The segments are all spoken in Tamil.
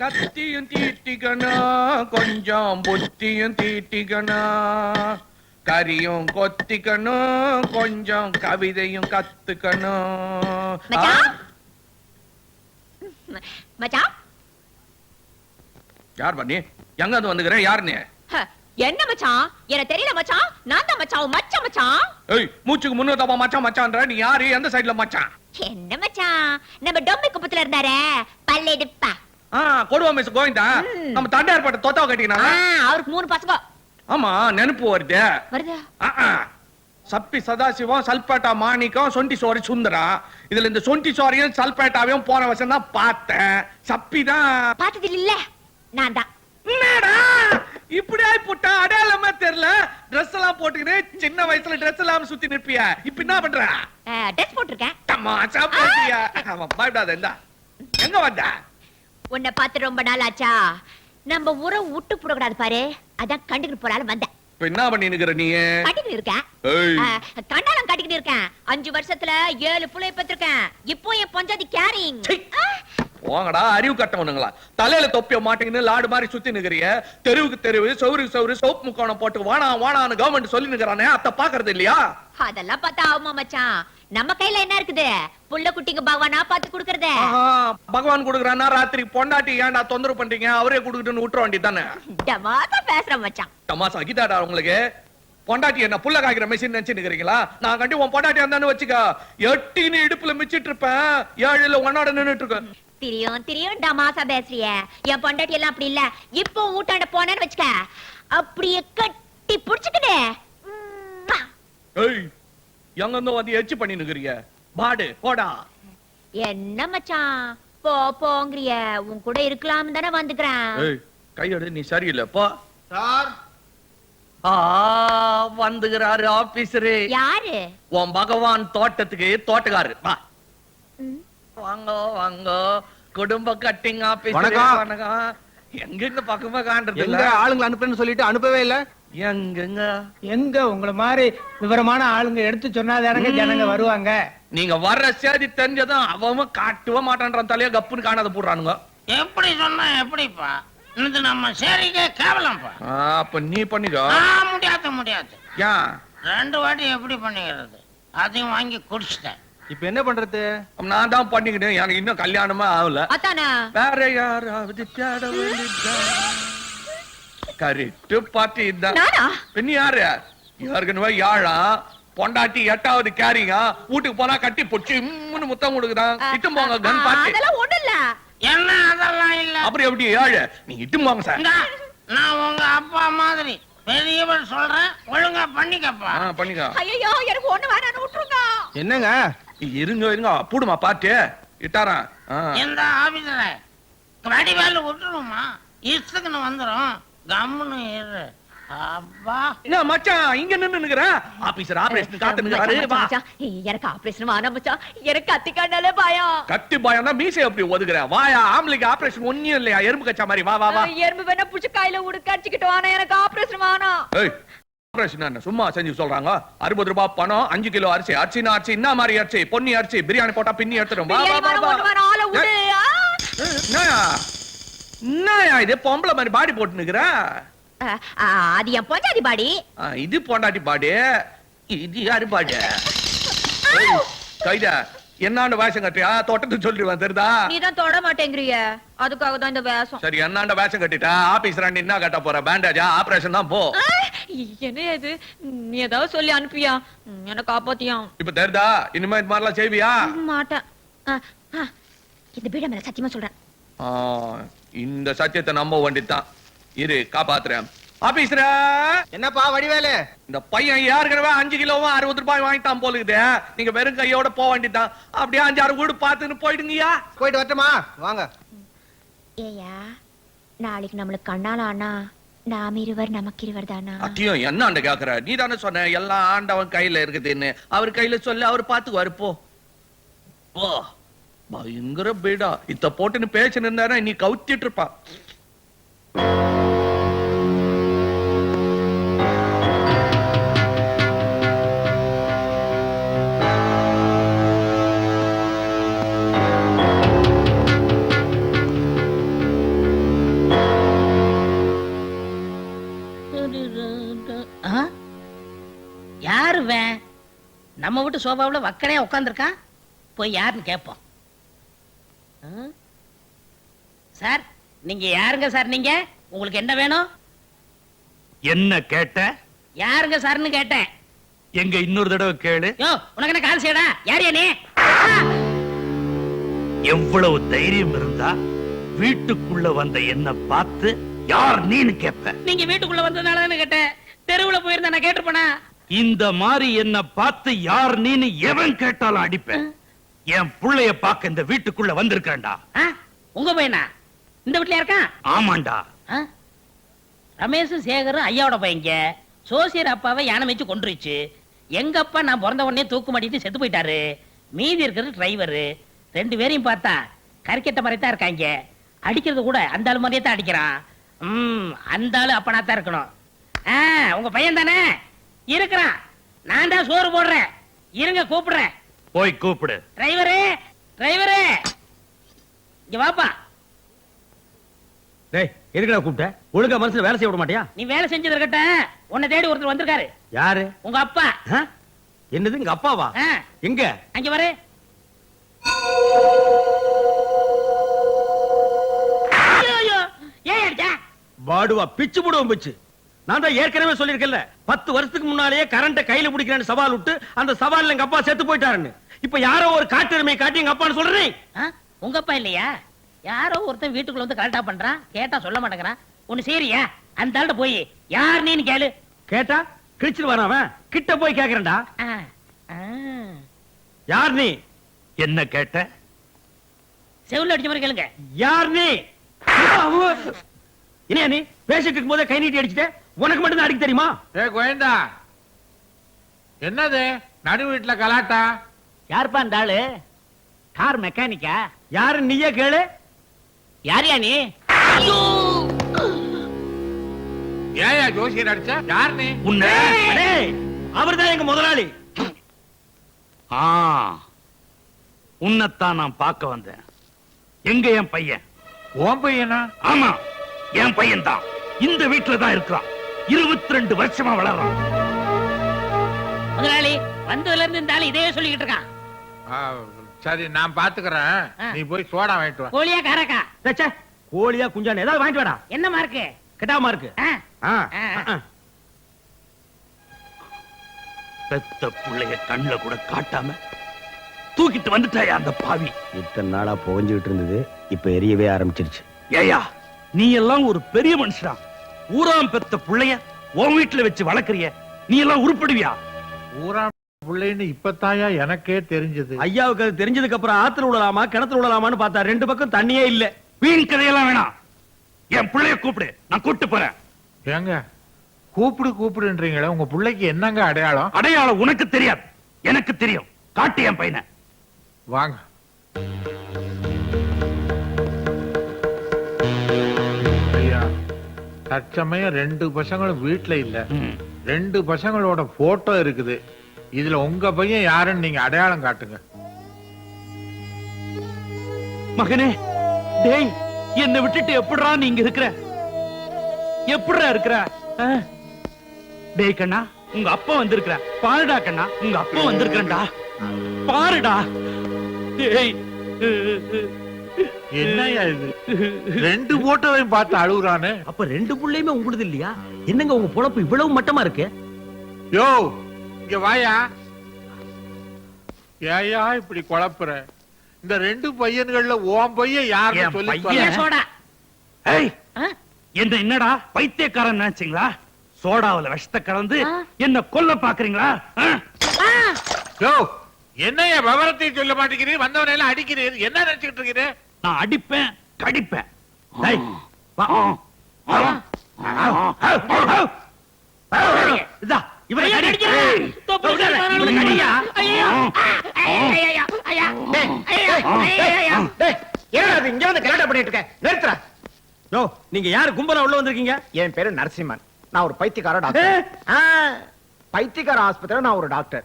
கத்தியும் தீட்டிக்கணும் கொஞ்சம் புத்தியும் தீட்டிக்கணும் கரியும் கொத்திக்கணும் கொஞ்சம் கவிதையும் கத்துக்கணும். யார் பண்ணி? எங்க இருந்து வந்துக்கிறேன்? யார் நீ என்ன மச்சான்? எனக்கு தெரியல மச்சான். நான் தான் மச்சான். மச்சான் மச்சான்? ஏய் மூச்சுக்கு முன்னூறு தப்பா மச்சான் மச்சான்ற? நீ யாரு? எந்த சைடுல மச்சான்? என்ன மச்சான்? நம்ம டொம்பி குப்பத்துல இருந்தாரே. பல்லெடுப்பா. கொடுவா மிஸ் கோவிந்தா. நம்ம தண்டையார் பட்ட தொத்தாவை கட்டிக்கினா அவருக்கு மூணு பசங்க. ஆமா நெனப்பு வருது. சப்பி சதாசிவம் சல்பேட்டா மாணிக்கம் சொண்டி சோரி சுந்தரா. இதுல இந்த சொண்டி சோரியும் சல்பேட்டாவையும் போன வருஷம் தான் பார்த்தேன். சப்பி தான். பார்த்தது இல்ல. நான் தான். இப்படி ஆயி போட்டா அடையாளமே தெரியல. Dress எல்லாம் போட்டுக்கிட்டு சின்ன வயசுல Dress எல்லாம் சுத்தி நிற்பிய. இப்ப என்ன பண்ற? ட்ரெஸ் போட்டிருக்கேன். தமாஷா போட்டிய அவன் பயப்படாத இந்தா. எங்க வந்த? உன்னை பார்த்து ரொம்ப நாள் ஆச்சா நம்ம உறவு விட்டு போடக்கூடாது பாரு. அதான் கண்டுக்கிட்டு போறாலும் வந்தேன் என்ன பண்ணி நிக்கிற நீ? கட்டிக்கிட்டு இருக்கேன். கண்டாலம் கட்டிக்கிட்டு இருக்கேன். அஞ்சு வருஷத்துல ஏழு புள்ளைய பெற்றிருக்கேன். இப்போ என் பஞ்சாதி கேரிங். போங்கடா அறிவு கட்டவனுங்களா தலையில தொப்பிய மாட்டேங்குன்னு லாடு மாதிரி சுத்தி நிக்கிறிய தெருவுக்கு தெருவு சௌருக்கு சௌரு சோப்பு முக்கோணம் போட்டு வானா வானான்னு கவர்மெண்ட் சொல்லி நிக்கிறானே பாக்குறது இல்லையா? அதெல்லாம் பார்த்தா ஆகுமா மச்சான்? நம்ம கையில என்ன இருக்குது? புள்ள குட்டிக்கு பகவானா பார்த்து கொடுக்கறதே? பகவான் கொடுக்குறானா ராத்திரி பொண்டாட்டி ஏன்டா தொந்தரவு பண்றீங்க? அவரே கொடுக்கட்டுன்னு விட்டுற வேண்டியதானே டமாதா பேசுறேன் மச்சான். தமாசா கீதாடா உங்களுக்கு? பொண்டாட்டி என்ன புள்ள காய்க்கிற மெஷின் நினைச்சு நிக்கிறீங்களா? நான் கண்டி உன் பொண்டாட்டி இருந்தான்னு வச்சுக்க. எட்டின்னு இடுப்புல மிச்சிட்டு இருப்பேன். ஏழுல உன்னோட நின்னுட்டு இருக்கேன். திரியும் திரியும் டமாசா பேசுறிய. என் பொண்டாட்டி எல்லாம் அப்படி இல்ல. இப்போ ஊட்டாண்ட போனேன்னு வச்சுக்க. அப்படியே கட்டி புடிச்சுக்கிட்டு. உம்மா. ஏய் எங்க இருந்து வந்து எச்சு பண்ணி நிக்கிறீங்க பாடு போடா. என்ன மச்சான்? போ போங்கிறிய. உன் கூட இருக்கலாம் தானே வந்துக்கிறேன். ஏய் கையெடு நீ சரியில்லை. போ. சார். ஆ வந்துகிறாரு ஆபீசரு. யாரு? உன் பகவான் தோட்டத்துக்கு தோட்டக்காரரு. வா. வாங்க வாங்க. குடும்ப கட்டிங் ஆபீஸ் வணக்கம். வணக்கம். எங்க இந்த பக்கமா காண்றது எங்க இல்ல ஆளுங்களை அனுப்புறேன்னு சொல்லிட்டு அனுப்பவே இல்ல. எங்கங்க? எங்க? உங்கள மாதிரி விவரமான ஆளுங்க எடுத்து சொன்னாதானங்க ஜனங்க வருவாங்க. நீங்க வர்ற சேதி தெரிஞ்சதும் அவன் காட்டவே மாட்டான்றான் தலைய கப்புன்னு காணாத போடுறானுங்க. எப்படி சொன்னா எப்படிப்பா? இது நம்ம சேரிக்கே கேவலம்ப்பா. ஆ, அப்ப நீ பண்ணிக்கோ. ஆ முடியாது முடியாது. ஏன்? ரெண்டு வாட்டி எப்படி பண்ணிக்கிறது? அதையும் வாங்கி குடிச்சிட்டேன். இப்ப என்ன பண்றது? நான் தான் பண்ணிக்கிட்டேன். எனக்கு இன்னும் கல்யாணமே ஆகல. அத்தானா வேற யாராவது தேட வேண்டியதா கரெக்ட் பாட்டி இதான் நானா? பின்ன யாரு? ஏற்கனவே யாழா? பொண்டாட்டி எட்டாவது கேரிங்க? வீட்டுக்கு போனா கட்டி பொச்சு இம்முன்னு முத்தம் கொடுக்குறான் இட்டும் போங்க கன் பாட்டி. அதெல்லாம் இல்ல. என்ன அதெல்லாம் இல்ல? அப்புறம் எப்படி ஏழு? நீ இட்டும் போங்க சார். நான் உங்க அப்பா மாதிரி பெரியவர் சொல்றேன். ஒழுங்கா பண்ணிக்கப்பா. பண்ணிக்கோ. ஐயோ எனக்கு ஒண்ணு வேணாம்னு விட்டுருங்க. என்னங்க? இருங்க இருங்க. பூடுமா பாட்டு? இட்டாரான். ஆ. இந்த ஆபீஸ்ல வடிவேலு விட்டுருமா? இஷ்டத்துக்குன்னு வந்துரும். கம்முன்னு இரு. அப்பா. என்ன மச்சான் இங்க நின்னு நிக்கிற ஆபீசர் ஆபரேஷன் காத்து நிக்கிறாரு வா. எனக்கு ஆபரேஷன் வேணாம் மச்சான். எனக்கு கத்திக்காண்டாலே பயம். கத்தி பயம் தான் மீசை எப்படி ஒதுக்குற? வாயா ஆம்பளைக்கு ஆபரேஷன் ஒண்ணும் இல்லையா? எறும்பு கச்சா மாதிரி. வா வா வா. எறும்பு வேணா புடிச்சு கையில உடுக்க அடிச்சுக்கிட்டு வானா எனக்கு ஆபரேஷன் வேணாம். ஏய் ஆபரேஷன் சும்மா செஞ்சு சொல்றாங்க? அறுபது ரூபாய் பணம் அஞ்சு கிலோ அரிசி. அரிசினா அரிசி என்ன மாதிரி அரிசி. பொன்னி அரிசி. பிரியாணி போட்டா பின்னி எடுத்துடும் என்னயா இது? பொம்பளை மாதிரி பாடி போட்டு நிக்கிற அது என் பொஞ்சாதி பாடி. இது பொண்டாட்டி பாடி. இது யாரு பாடி? கைதா என்னாண்ட வேஷம் கட்டியா தோட்டத்துக்கு சொல்லிடுவேன் தெரியுதா? நீ தான் தொட மாட்டேங்கிறிய. அதுக்காக தான் இந்த வேஷம். சரி என்னாண்ட வேஷம் கட்டிட்டா? ஆபீஸ் ராண்டி என்ன கட்ட போற? பேண்டேஜா? ஆபரேஷன் தான் போ. என்ன இது? நீ ஏதாவது சொல்லி அனுப்பியா? என்ன காப்பாத்தியா இப்ப தெரியுதா இனிமே இந்த மாதிரிலாம் செய்வியா? மாட்டேன். இந்த பீட மேல சத்தியமா சொல்றேன். இந்த சத்தியத்தை நம்ப வேண்டியதுதான். இரு காப்பாத்துறேன். ஆபீஸ்ரா! என்னப்பா வடிவேலு? இந்த பையன் ஏற்கனவே அஞ்சு கிலோவும் அறுபது ரூபாய் வாங்கிட்டான் போலுக்குது. நீங்க வெறும் கையோட போக வேண்டியதுதான். அப்படியே அஞ்சாறு வீடு பார்த்துன்னு போயிடுங்கய்யா. போயிட்டு வரட்டுமா? வாங்க. ஏயா நாளைக்கு நம்மளுக்கு கண்ணால ஆனா நாம் இருவர் நமக்கு இருவர் தானா அத்தியம் என்ன ஆண்ட கேக்குற? நீ தானே சொன்ன எல்லாம் ஆண்டவன் கையில இருக்குதுன்னு. அவர் கையில சொல்லி அவர் பாத்துக்குவாரு போ. போ. பயங்கர பீடா. இத்த போட்டுன்னு பேச்சு நின்னா நீ கவுத்திட்டு இருப்பா. யாருவேன் நம்ம வீட்டு சோபாவில் வக்கனையா உட்காந்துருக்கான் போய் யாருன்னு கேட்போம். சார் நீங்க யாருங்க சார் நீங்க? உங்களுக்கு என்ன வேணும்? என்ன கேட்ட? யாருங்க சார்னு கேட்டேன். எங்க இன்னொரு தடவை கேளு. யோ உனக்கு என்ன கால் செய்யடா? யார் நீ? எவ்வளவு தைரியம் இருந்தா வீட்டுக்குள்ள வந்த என்ன பார்த்து யார் நீன்னு கேப்ப. நீங்க வீட்டுக்குள்ள வந்ததுனால தானே கேட்டேன். தெருவுல போயிருந்தா நான் கேட்டிருப்பேனா? இந்த மாதிரி என்ன பார்த்து யார் நீன்னு எவன் கேட்டாலும் அடிப்பேன். என் புள்ளைய பார்க்க இந்த வீட்டுக்குள்ள வந்திருக்கேன்டா? உங்க பையனா? இந்த வீட்லயா இருக்கான் ஆமாண்டா. ஆ? ரமேஷும் சேகரும் ஐயாவோட பையங்க சோசியர் அப்பாவை யானை வச்சு கொண்டுருச்சு எங்க அப்பா நான் பிறந்த உடனே தூக்கு மாட்டிட்டு செத்து போயிட்டாரு. மீதி இருக்கிறது டிரைவரு ரெண்டு பேரையும் பார்த்தா கறிக்கட்ட மாதிரி தான் இருக்காங்க. அடிக்கிறது கூட அந்த ஆளு மாதிரியே தான் அடிக்கிறான். ம் அந்த ஆளு அப்பனா தான் இருக்கணும். ஆ உங்க பையன் தானே? இருக்கிறான். நான் தான் சோறு போடுறேன். இருங்க கூப்பிடுறேன். போய் கூப்பிடு. டிரைவரு டிரைவரு இங்க வாப்பா. டேய் எதுக்குடா கூப்பிட்ட? ஒழுங்கா மனசுல வேலை செய்ய விட மாட்டியா? நீ வேலை செஞ்சது உன்னை தேடி ஒருத்தர் வந்திருக்காரு. யாரு? உங்க அப்பா? என்னது எங்க அப்பாவா? எங்க? அங்க வரு. பாடுவா பிச்சு போடுவோம் பிச்சு. நான் தான் ஏற்கனவே சொல்லியிருக்கேன்ல பத்து வருஷத்துக்கு முன்னாலேயே கரண்ட கையில பிடிக்கிறேன்னு சவால் விட்டு அந்த சவால்ல எங்க அப்பா செத்து போயிட்டாருன்னு. இப்ப யாரோ ஒரு காட்டெருமையை காட்டி எங்க அப்பான்னு சொல்றேன். உங்க அப்பா இல்லையா? யாரோ ஒருத்தன் வீட்டுக்குள்ள வந்து கரெக்டா பண்றான். கேட்டா சொல்ல மாட்டேங்கிறான். ஒண்ணு சரியா? அந்த ஆள்கிட்ட போய் யார் நீன்னு கேளு. கேட்டா? கிழிச்சிட்டு வரான் அவன்? கிட்ட போய் கேக்குறேன்டா. யார் நீ என்ன கேட்ட? செவுல்ல அடிச்ச மாதிரி கேளுங்க. யார் நீ என்ன நீ? பேசிட்டு இருக்கும் போதே கை நீட்டி அடிச்சுட்ட. உனக்கு மட்டும் தான் அடிக்க தெரியுமா? ஏ கோயந்தா. என்னது? நடு வீட்டுல கலாட்டா? யாருப்பா அந்த ஆளு? கார் மெக்கானிக்கா? யாரு நீயே கேளு. யாரியா நீ? ஏயா ஜோசியர் அடிச்ச? யார் நீ? உன்னை. அவர்தான் எங்க முதலாளி. ஆ உன்னைத்தான் நான் பார்க்க வந்தேன். எங்க என் பையன்? ஓம் பையனா? ஆமா என் பையன் தான் இந்த வீட்டுல தான் இருக்கிறான். இருபத்தி ரெண்டு வருஷமா வளர்றான். முதலாளி வந்ததுல இருந்து இந்த ஆளு இதே சொல்லிக்கிட்டு இருக்கான். ஆ, சரி நான் பாத்துக்கறேன். நீ போய் சோடா வாங்கிட்டு வா. கோழியா காரக்கா? ச்சே, ச்சே, கோழியா குஞ்சான ஏதாவது வாங்கிட்டு வாடா. என்ன மார்க்கு. ஆ, ஆ. பெத்த புள்ளைய கண்ணுல கூட காட்டாம தூக்கிட்டு வந்துட்டாயா அந்த பாவி? இத்தனை நாளா புகஞ்சுகிட்டு இருந்தது இப்ப எரியவே ஆரம்பிச்சிருச்சு. ஏயா நீ எல்லாம் ஒரு பெரிய மனுஷனா. ஊராம் பெத்த புள்ளைய உன் வீட்டுல வச்சு வளர்க்கறிய. நீ எல்லாம் உருப்படுவியா? ஊரா பிள்ளைன்னு இப்பத்தாயா எனக்கே தெரிஞ்சது. ஐயாவுக்கு அது தெரிஞ்சதுக்கு அப்புறம் ஆத்துல விடலாமா கிணத்துல விடலாமான்னு பார்த்தா ரெண்டு பக்கம் தண்ணியே இல்ல. வீண் கதையெல்லாம் வேணாம் என் புள்ளைய கூப்பிடு நான் கூப்பிட்டு போறேன். ஏங்க கூப்பிடு கூப்பிடுன்றீங்களே உங்க பிள்ளைக்கு என்னங்க அடையாளம்? அடையாளம் உனக்கு தெரியாது. எனக்கு தெரியும். காட்டு என் பையனை. வாங்க. ஐயா தற்சமயம் ரெண்டு பசங்களும் வீட்டுல இல்ல. ரெண்டு பசங்களோட போட்டோ இருக்குது. இதுல உங்க பையன் யாருன்னு நீங்க அடையாளம் காட்டுங்க. மகனே டேய் என்னை விட்டுட்டு எப்படிடா நீங்க இருக்கிற? எப்படிடா இருக்கிற? டேய் கண்ணா உங்க அப்பா வந்திருக்கிற. பாருடா கண்ணா உங்க அப்பா வந்திருக்கிறா பாருடா. டேய். என்னய்யா இது? ரெண்டு போட்டோவையும் பார்த்து அழுகுறானு. அப்ப ரெண்டு புள்ளையுமே உங்களுது இல்லையா? என்னங்க உங்க பொழப்பு இவ்வளவு மட்டமா இருக்கு? யோ இங்க வாயா ஏயா இப்படி குழப்புற இந்த ரெண்டு பையன்கள்ல உன் பையன் யாருன்னு சொல்லி. சோடா? என்ன என்னடா பைத்தியக்காரன் நினைச்சீங்களா சோடாவுல விஷத்தை கலந்து. என்ன கொல்ல பாக்குறீங்களா ஆ? யோ என்னய்யா விவரத்தையும் சொல்ல மாட்டேங்கிறீர் வந்தவனை எல்லாம் அடிக்கிறீர் என்ன நினைச்சுக்கிட்டு இருக்கிறீ நான் அடிப்பேன் கடிப்பேன் இங்க வந்து கலாட்டா பண்ணிட்டு இருக்க. நிறுத்துற யோ நீங்க யாரு? கும்பலா உள்ள வந்திருக்கீங்க? என் பேரு நரசிம்மன். நான் ஒரு பைத்தியக்கார டாக்டர். ஆ, பைத்தியக்கார ஆஸ்பத்திரியில நான் ஒரு டாக்டர்.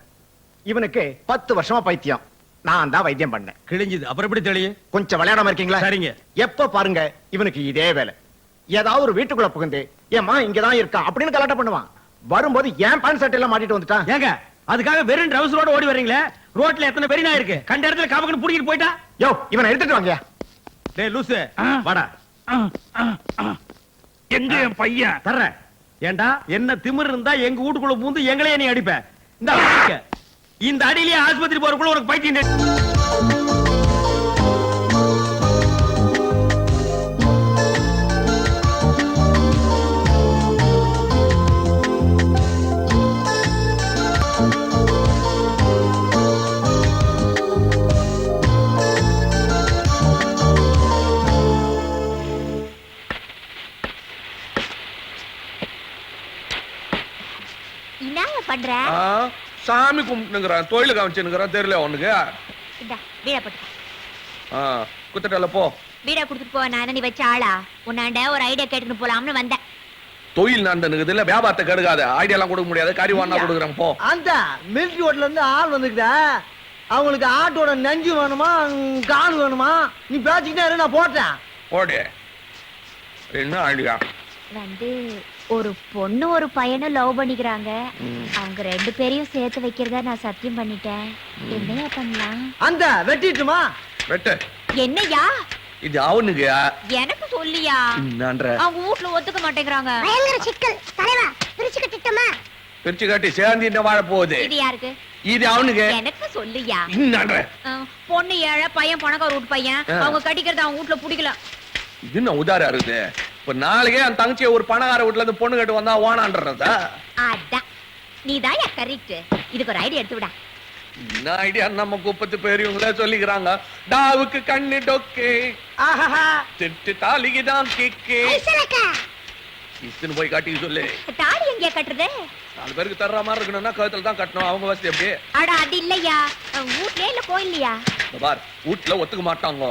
இவனுக்கு பத்து வருஷமா பைத்தியம். நான் தான் வைத்தியம் பண்ணேன். கிழிஞ்சுது. அப்புறம் எப்படி தெரியும் கொஞ்சம் விளையாடாம இருக்கீங்களா? சரிங்க. எப்ப பாருங்க இவனுக்கு இதே வேலை. ஏதாவது ஒரு வீட்டுக்குள்ள புகுந்து ஏமா இங்கதான் இருக்கான் அப்படின்னு கலாட்டம் பண்ணுவான். வரும்போது ஏன் பேண்ட் சட்டை எல்லாம் மாட்டிட்டு வந்துட்டான் ஏங்க அதுக்காக வெறும் ட்ரவுசரோட ஓடி வர்றீங்களே? ரோட்ல எத்தனை பெரிய நாய் இருக்கு கண்ட இடத்துல காமக்கன்னு புடிக்கிட்டு போயிட்டா? யோ இவனை எடுத்துட்டு வாங்கயா டேய் லூசு. வாடா. எங்க என் பையன்? தர்றேன். ஏண்டா என்ன திமிர் இருந்தா எங்க வீட்டுக்குள்ள பூந்து எங்களையே நீ அடிப்ப. இந்த அடிக்க. இந்த அடியிலேயே ஆஸ்பத்திரி போறக்குள்ள உனக்கு பைத்தியம் ஆ, சாமி கும்பிட்டுங்கிறான் தொழில் காமிச்சுங்கிறான் தெரியல உனக்கு. இந்த வீட போட்டு ஆ, குத்துட்டல போ. வீட கொடுத்துட்டு போ நான் என்ன நீ வச்ச ஆளா? உன்னாண்ட ஒரு ஐடியா கேட்டுன்னு போலாம்னு வந்தேன். தொழில் நடந்துனுக்குது இல்ல வியாபாரத்தை கெடுக்காத. ஐடியா எல்லாம் கொடுக்க முடியாது. கறி வாங்கினா கொடுக்குறேன் போ. அந்த மிலிட்டரி ஓட்டுல இருந்து ஆள் வந்துக்குதா அவங்களுக்கு ஆட்டோட நெஞ்சு வேணுமா கால் வேணுமா? நீ பேசிக்கிட்டே இரு நான் போட்டேன். போடு. என்ன ஐடியா வந்து ஒரு பொண்ணு ஒரு பையனும் லவ் பண்ணிக்கிறாங்க. அவங்க ரெண்டு பேரையும் சேர்த்து வைக்கிறதா நான் சத்தியம் பண்ணிட்டேன். என்னையா பண்ணலாம்? அந்த வெட்டிட்டுமா? வெட்டு. என்னய்யா இது அவனுக்கு. எனக்கு சொல்லியா? நன்ற அவங்க வீட்ல ஒத்துக்க மாட்டேங்கிறாங்க. பயங்கர சிக்கல். தலைவா பிரிச்சு கட்டிட்டோமா? பிரிச்சு காட்டி சேர்ந்து இந்த வாழ போகுது. இது யாருக்கு? இது அவனுக்கு. எனக்கு சொல்லியா? நன்ற அஹ், பொண்ணு ஏழை பையன் பணக்கார வீட்டு பையன். அவங்க கட்டிக்கிறது அவங்க வீட்ல பிடிக்கல. இது என்ன உதாரா இருக்குது? இப்ப நாளைக்கே என் தங்கச்சியை ஒரு பணக்கார வீட்டுல இருந்து பொண்ணு கட்டு வந்தா ஓனான்றதா? அதான் நீதான் கரெக்ட் இதுக்கு ஒரு ஐடியா எடுத்து விடா. என்ன ஐடியா நம்ம குப்பத்து பெரியவங்களே சொல்லிக்கிறாங்க. டாவுக்கு கண்ணு டொக்கே. திட்டு தாலிக்குதான் கிக்கே. ஐசலக்கா இஸ்துன்னு போய் காட்டிக்க சொல்லு. தாலி எங்கேயா கட்டுறது? நாலு பேருக்கு தர்ற மாதிரி இருக்கணும்னா கழுத்துல தான் கட்டணும். அவங்க வசதி எப்படி? அட அது இல்லையா. வீட்லயே இல்ல கோயில்லையா? பார் வீட்டுல ஒத்துக்க மாட்டாங்க.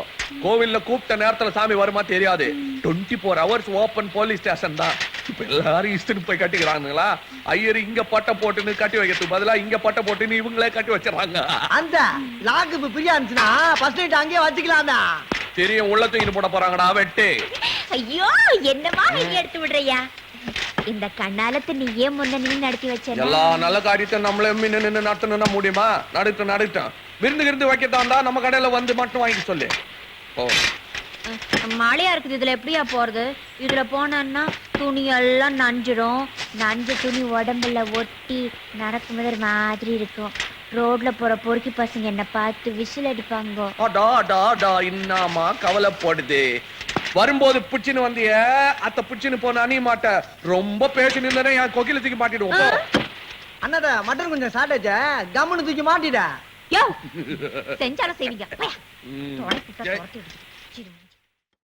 கோவில்ல கூப்பிட்ட நேரத்துல சாமி வருமா தெரியாது. Twenty four hours open police station தான். இப்ப எல்லாரும் இஷ்டத்துக்கு போய் கட்டிக்கிறாங்களா ஐயர் இங்க பட்டை போட்டுன்னு கட்டி வைக்கிறதுக்கு பதிலா இங்க பட்டை போட்டுன்னு இவங்களே கட்டி வச்சிடறாங்க. அந்த லாக்கு இப்ப பிரியா இருந்துச்சுன்னா ஃபர்ஸ்ட் நைட் அங்கேயே வச்சுக்கலாம்டா. தெரியும் உள்ள தூக்கிட்டு போட போறாங்கடா வெட்டு. ஐயோ என்னமா நீங்க எடுத்து விடுறியா இந்த கண்ணாலத்து நீயே முன்ன நீ நடத்தி வச்ச எல்லா நல்ல காரியத்தை நம்மள நின்னு நின்னு நடத்தணும்னா முடியுமா? நடத்த நடத்தம் விருந்து விருந்து வைக்கத்தாண்டா நம்ம கடையில வந்து மட்டும் வாங்கி சொல்லு. ஓ மழையா இருக்குது இதுல எப்படியா போறது? இதுல போனோம்னா துணி எல்லாம் நஞ்சிடும் நஞ்ச துணி உடம்புல ஒட்டி நடக்கும்போது ஒரு மாதிரி இருக்கும். ரோட்ல போற பொறுக்கி பசங்க என்ன பார்த்து விசில் அடிப்பாங்க. அடா அடா அடா இன்னாமா கவலைப்படுது. வரும்போது புடிச்சுன்னு வந்திய அத்த புடிச்சுன்னு போன அணிய மாட்ட. ரொம்ப பேசி நின்னா என் கொக்கில தூக்கி மாட்டிடுவோம் போ. அண்ணாத மட்டன் கொஞ்சம் சாப்பிட்டாச்சே? கம்முன்னு தூக்கி மாட்டிட யோ! செஞ்சாலும் செய்வீங்க.